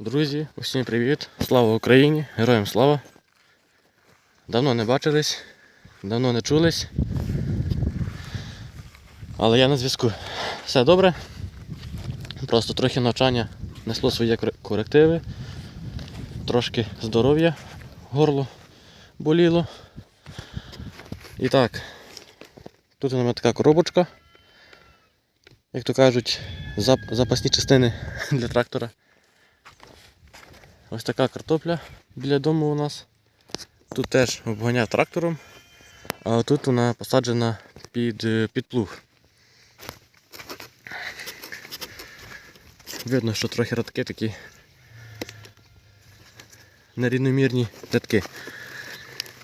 Друзі, усім привіт! Слава Україні! Героям слава! Давно не бачились, давно не чулись. Але я на зв'язку. Все добре. Просто трохи навчання несло свої корективи. Трошки здоров'я, горло боліло. І так, тут у мене така коробочка. Як то кажуть, зап- запасні частини для трактора. Ось така картопля біля дому у нас. Тут теж обганяв трактором, а тут вона посаджена під, е, під плуг. Видно, що трохи радки такі нерівномірні рядки.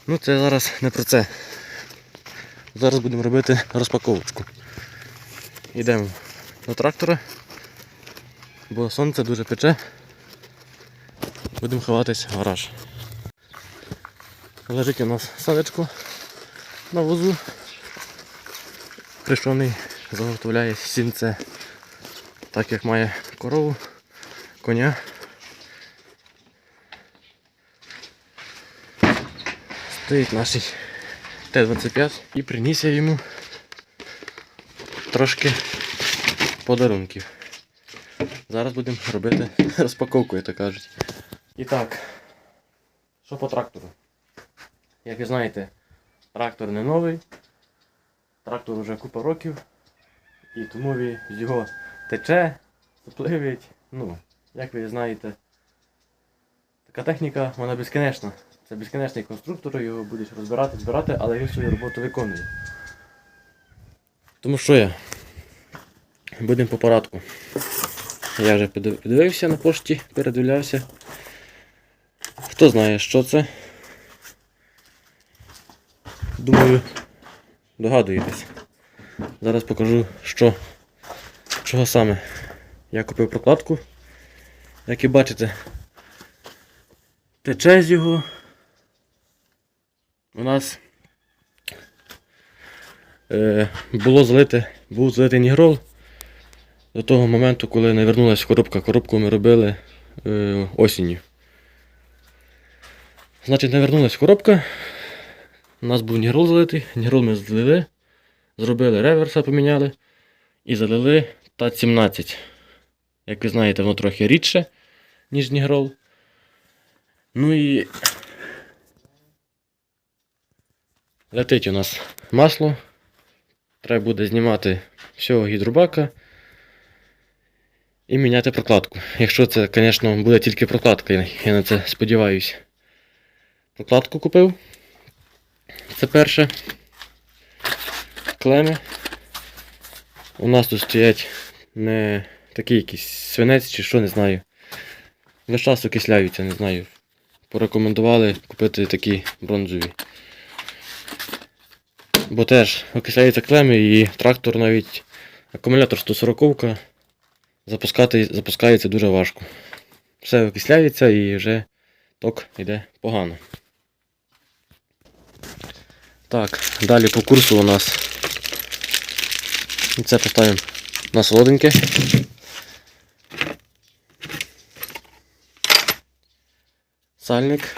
Ну це зараз не про це. Зараз будемо робити розпаковочку. Йдемо до трактора, бо сонце дуже пече. Будемо ховатись в гараж. Лежить у нас садочко на возу. Кришоний заготовляє сінце, так як має корову, коня. Стоїть наш Т-25 і приніс я йому трошки подарунків. Зараз будемо робити розпаковку, як то кажуть. І так, що по трактору? Як ви знаєте, трактор не новий, трактор вже купа років, і тому його тече, запливить. Ну, як ви знаєте, така техніка, вона безкінечна. Це безкінечний конструктор, його будуть розбирати, збирати, але він свою роботу виконує. Тому що я? Будемо по порядку. Я вже подивився на пошті, передивлявся. Хто знає, що це? Думаю, догадуєтесь. Зараз покажу, що, чого саме. Я купив прокладку. Як і бачите, тече з його. У нас е, було залите, був залитий нігрол до того моменту, коли не вернулася коробка. Коробку ми робили е, осінню. Значить, не вернулась коробка. У нас був нігрол залитий, нігрол ми злили, зробили реверса, поміняли і залили ТАТ-17. Як ви знаєте, воно трохи рідше, ніж нігрол. Ну і летить у нас масло. Треба буде знімати всього гідробака і міняти прокладку. Якщо це, звісно, буде тільки прокладка, я на це сподіваюся. Прокладку купив. Це перше. Клеми. У нас тут стоять не такий якийсь свинець чи що, не знаю. Весь час окисляються, не знаю. Порекомендували купити такі бронзові. Бо теж окисляються клеми і трактор навіть акумулятор 140 запускати, запускається дуже важко. Все окисляється і вже ток йде погано. Так, далі по курсу у нас. Це поставимо на солоденьке. Сальник.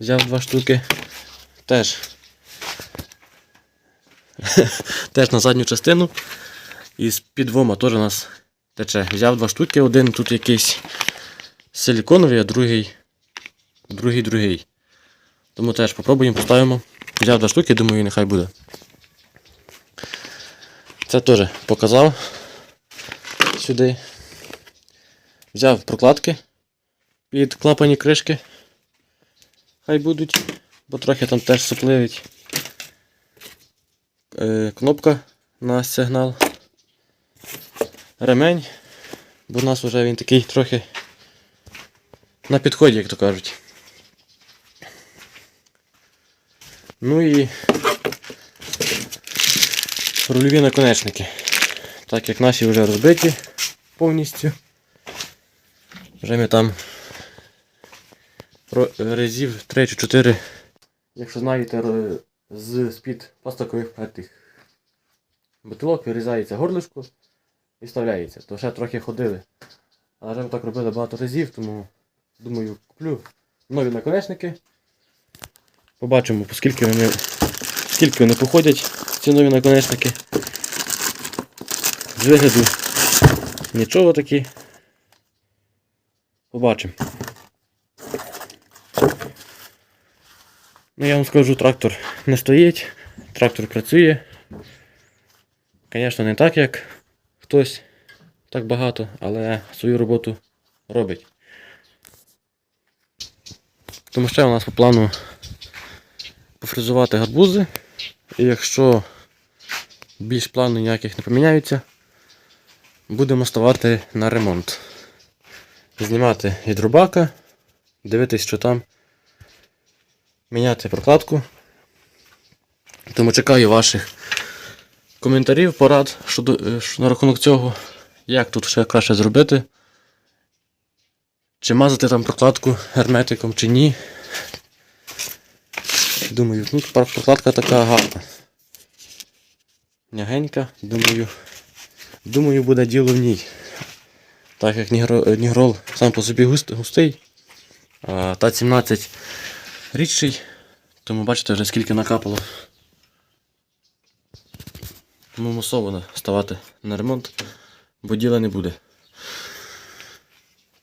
Взяв два штуки. Теж. Теж на задню частину. І з під двома теж у нас тече. Взяв два штуки, один тут якийсь силіконовий, а другий. Другий другий. Тому теж попробуємо, поставимо. Взяв два штуки, думаю, нехай буде. Це теж показав сюди. Взяв прокладки під клапані кришки. Хай будуть, бо трохи там теж сопливить. Е, кнопка на сигнал. Ремень, бо у нас вже він такий трохи на підході, як то кажуть. Ну і рульові наконечники. Так як наші вже розбиті повністю. Вже ми там разів 3 чи 4, якщо знаєте, з-під пластикових тих бутилок вирізається горлишко і вставляється. То ще трохи ходили. Але вже ми так робили багато разів, тому думаю, куплю нові наконечники. Побачимо, оскільки вони, скільки вони походять, ці нові наконечники. З вигляду нічого такі. Побачимо. Ну, я вам скажу, трактор не стоїть, трактор працює. Звісно, не так, як хтось так багато, але свою роботу робить. Тому ще у нас по плану пофрезувати гарбузи. І якщо більш плану ніяких не поміняються, будемо ставати на ремонт. Знімати від рубака, дивитись, що там, міняти прокладку. Тому чекаю ваших коментарів, порад щодо, е, що на рахунок цього, як тут ще краще зробити. Чи мазати там прокладку герметиком, чи ні. Думаю, ну прокладка така гарна. Мягенька, думаю, думаю, буде діло в ній. Так як нігрол сам по собі густий, а та 17 рідший, тому бачите вже скільки накапало. Тому мусово ставати на ремонт, бо діла не буде.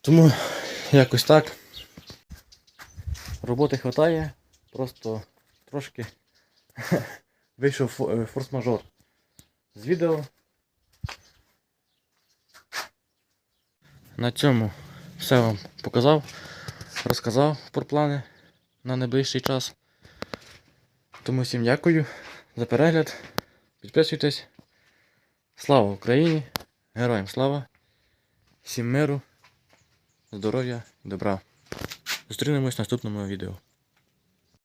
Тому якось так. Роботи вистачає, просто трошки вийшов е, форс-мажор з відео. На цьому все вам показав, розказав про плани на найближчий час. Тому всім дякую за перегляд. Підписуйтесь. Слава Україні! Героям слава! Всім миру, здоров'я і добра. Зустрінемось в наступному відео.